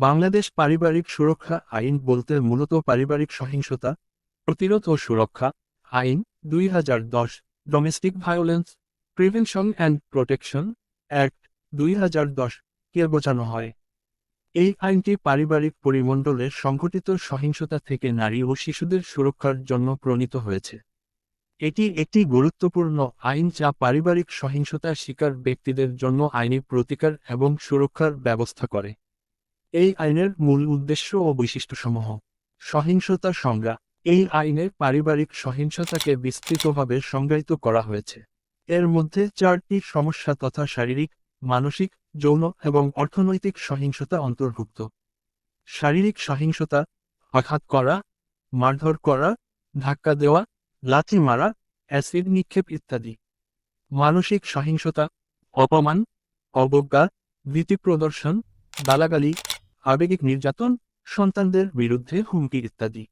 বাংলাদেশ পারিবারিক সুরক্ষা আইন বলতে মূলত পারিবারিক সহিংসতা, প্রতিরোধ ও সুরক্ষা আইন দুই হাজার দশ domestic violence prevention and protection act দুই হাজার দশ কে বোঝানো হয়। এই আইনটি পারিবারিক পরিমণ্ডলে সংঘটিত সহিংসতা থেকে নারী ও শিশুদের সুরক্ষার জন্য প্রণীত হয়েছে। এটি একটি গুরুত্বপূর্ণ আইন যা পারিবারিক সহিংসতার শিকার ব্যক্তিদের জন্য আইনি প্রতিকার এবং সুরক্ষার ব্যবস্থা করে। এই আইনের মূল উদ্দেশ্য ও বৈশিষ্ট্যসমূহ। সহিংসতা সংজ্ঞা। এই আইনে পারিবারিক সহিংসতাকে বিস্তৃতভাবে সংজ্ঞায়িত করা হয়েছে। এর মধ্যে চারটি সমস্যা তথা শারীরিক, মানসিক, যৌন এবং অর্থনৈতিক সহিংসতা অন্তর্ভুক্ত। শারীরিক সহিংসতা, আঘাত করা, মারধর করা, ধাক্কা দেওয়া, লাথি মারা, অ্যাসিড নিক্ষেপ ইত্যাদি। মানসিক সহিংসতা, অপমান, অবজ্ঞা, ভীতি প্রদর্শন, গালাগালি আবেগিক নির্যাতন, সন্তানদের বিরুদ্ধে হুমকি ইত্যাদি।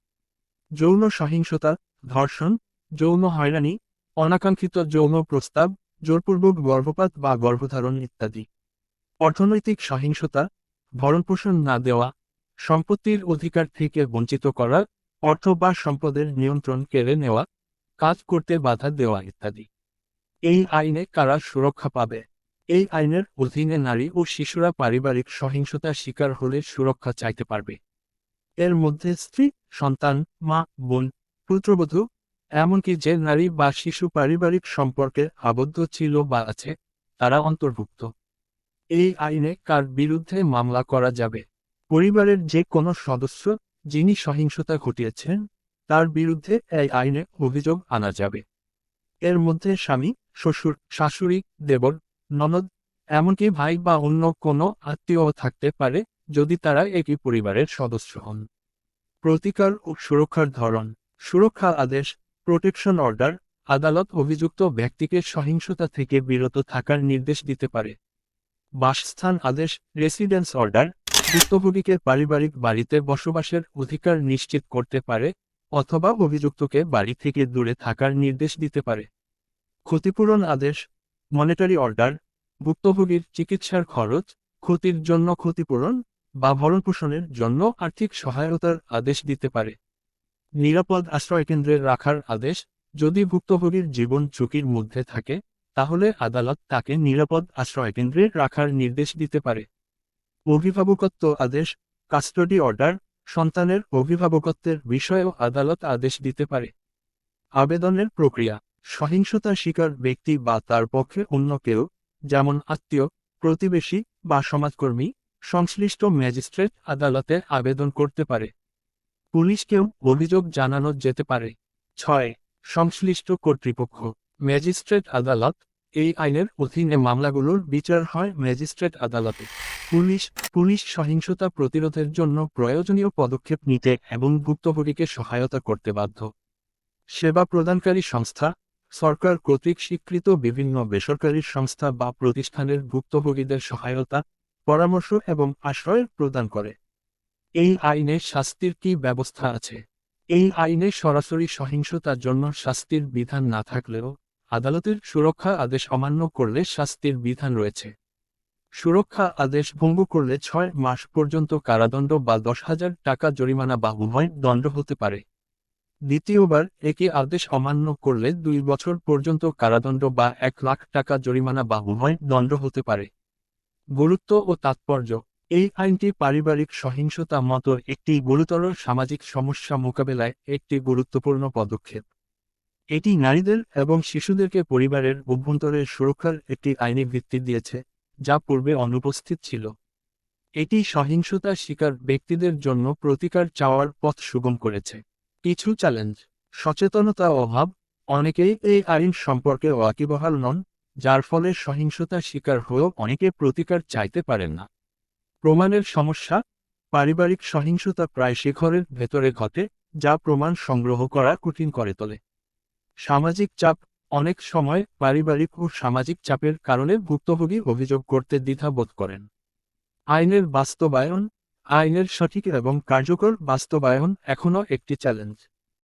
যৌন সহিংসতা, ধর্ষণ, যৌন হয়রানি, অনাকাঙ্ক্ষিত যৌন প্রস্তাব, জোরপূর্বক গর্ভপাত বা গর্ভধারণ ইত্যাদি। অর্থনৈতিক সহিংসতা, ভরণপোষণ না দেওয়া, সম্পত্তির অধিকার থেকে বঞ্চিত করা, অর্থ বা সম্পদের নিয়ন্ত্রণ কেড়ে নেওয়া, কাজ করতে বাধা দেওয়া ইত্যাদি। এই আইনে কারা সুরক্ষা পাবে? এই আইনের অধীনে নারী ও শিশুরা পারিবারিক সহিংসতার শিকার হলে সুরক্ষা চাইতে পারবে। এর মধ্যে স্ত্রী, সন্তান, মা, বোন, পুত্রবধূ, এমনকি যে নারী বা শিশু পারিবারিক সম্পর্কে আবদ্ধ ছিল বা আছে, তারা অন্তর্ভুক্ত। এই আইনে কার বিরুদ্ধে মামলা করা যাবে? পরিবারের যে কোনো সদস্য যিনি সহিংসতা ঘটিয়েছেন, তার বিরুদ্ধে এই আইনে অভিযোগ আনা যাবে। এর মধ্যে স্বামী, শ্বশুর, শাশুড়ি, দেবর ননদ, এমনকি ভাই বা অন্য কোনো আত্মীয় থাকতে পারে যদি তারা একই পরিবারের সদস্য হন। প্রতিকার ও সুরক্ষার ধরন, সুরক্ষা আদেশ প্রোটেকশন অর্ডার আদালত অভিযুক্ত ব্যক্তিকে সহিংসতা থেকে বিরত থাকার নির্দেশ দিতে পারে। বাসস্থান আদেশ রেসিডেন্স অর্ডার ভুক্তভোগীকে পারিবারিক বাড়িতে বসবাসের অধিকার নিশ্চিত করতে পারে অথবা অভিযুক্তকে বাড়ি থেকে দূরে থাকার নির্দেশ দিতে পারে। ক্ষতিপূরণ আদেশ মনিটারি অর্ডার ভুক্তভোগীর চিকিৎসার খরচ, ক্ষতির জন্য ক্ষতিপূরণ বা ভরণপোষণের জন্য আর্থিক সহায়তার আদেশ দিতে পারে। নিরাপদ আশ্রয়কেন্দ্রে রাখার আদেশ, যদি ভুক্তভোগীর জীবন ঝুঁকির মধ্যে থাকে, তাহলে আদালত তাকে নিরাপদ আশ্রয়কেন্দ্রে রাখার নির্দেশ দিতে পারে। অভিভাবকত্ব আদেশ কাস্টডি অর্ডার সন্তানের অভিভাবকত্বের বিষয়েও আদালত আদেশ দিতে পারে। আবেদনের প্রক্রিয়া সহিংসতার শিকার ব্যক্তি বা তার পক্ষে অন্য কেউ, যেমন আত্মীয়, প্রতিবেশী বা সমাজকর্মী, সংশ্লিষ্ট ম্যাজিস্ট্রেট আদালতে আবেদন করতে পারে। পুলিশকেও অভিযোগ জানানো যেতে পারে। ছয়, সংশ্লিষ্ট কর্তৃপক্ষ। ম্যাজিস্ট্রেট আদালত, এই আইনের অধীনে মামলাগুলোর বিচার হয় ম্যাজিস্ট্রেট আদালতে। পুলিশ পুলিশ সহিংসতা প্রতিরোধের জন্য প্রয়োজনীয় পদক্ষেপ নিতে এবং ভুক্তভোগীকে সহায়তা করতে বাধ্য। সেবা প্রদানকারী সংস্থা সরকার কর্তৃক স্বীকৃত বিভিন্ন বেসরকারি সংস্থা বা প্রতিষ্ঠানের ভুক্তভোগীদের সহায়তা, পরামর্শ এবং আশ্রয় প্রদান করে। এই আইনে শাস্তির কি ব্যবস্থা আছে? এই আইনে সরাসরি সহিংসতার জন্য শাস্তির বিধান না থাকলেও আদালতের সুরক্ষা আদেশ অমান্য করলে শাস্তির বিধান রয়েছে। সুরক্ষা আদেশ ভঙ্গ করলে ছয় মাস পর্যন্ত কারাদণ্ড বা দশ হাজার টাকা জরিমানা বা উভয় দণ্ড হতে পারে। দ্বিতীয়বার একই আদেশ অমান্য করলে দুই বছর পর্যন্ত কারাদণ্ড বা এক লাখ টাকা জরিমানা বা উভয় দণ্ড হতে পারে। গুরুত্ব ও তাৎপর্য। এই আইনটি পারিবারিক সহিংসতা মতো একটি গুরুতর সামাজিক সমস্যা মোকাবেলায় একটি গুরুত্বপূর্ণ পদক্ষেপ। এটি নারীদের এবং শিশুদেরকে পরিবারের অভ্যন্তরের সুরক্ষার একটি আইনি ভিত্তি দিয়েছে, যা পূর্বে অনুপস্থিত ছিল। এটি সহিংসতা শিকার ব্যক্তিদের জন্য প্রতিকার চাওয়ার পথ সুগম করেছে। কিছু চ্যালেঞ্জ সচেতনতা অভাব, অনেকেই এই আইন সম্পর্কে ওয়াকিবহাল নন, যার ফলে সহিংসতা শিকার হয়েও অনেকে প্রতিকার চাইতে পারেন না। প্রমাণের সমস্যা, পারিবারিক সহিংসতা প্রায় শিখরের ভেতরে ঘটে, যা প্রমাণ সংগ্রহ করা কঠিন করে তোলে। সামাজিক চাপ, অনেক সময় পারিবারিক ও সামাজিক চাপের কারণে ভুক্তভোগী অভিযোগ করতে দ্বিধা বোধ করেন। আইনের বাস্তবায়ন আইনের সঠিক এবং কার্যকর বাস্তবায়ন এখনও একটি চ্যালেঞ্জ।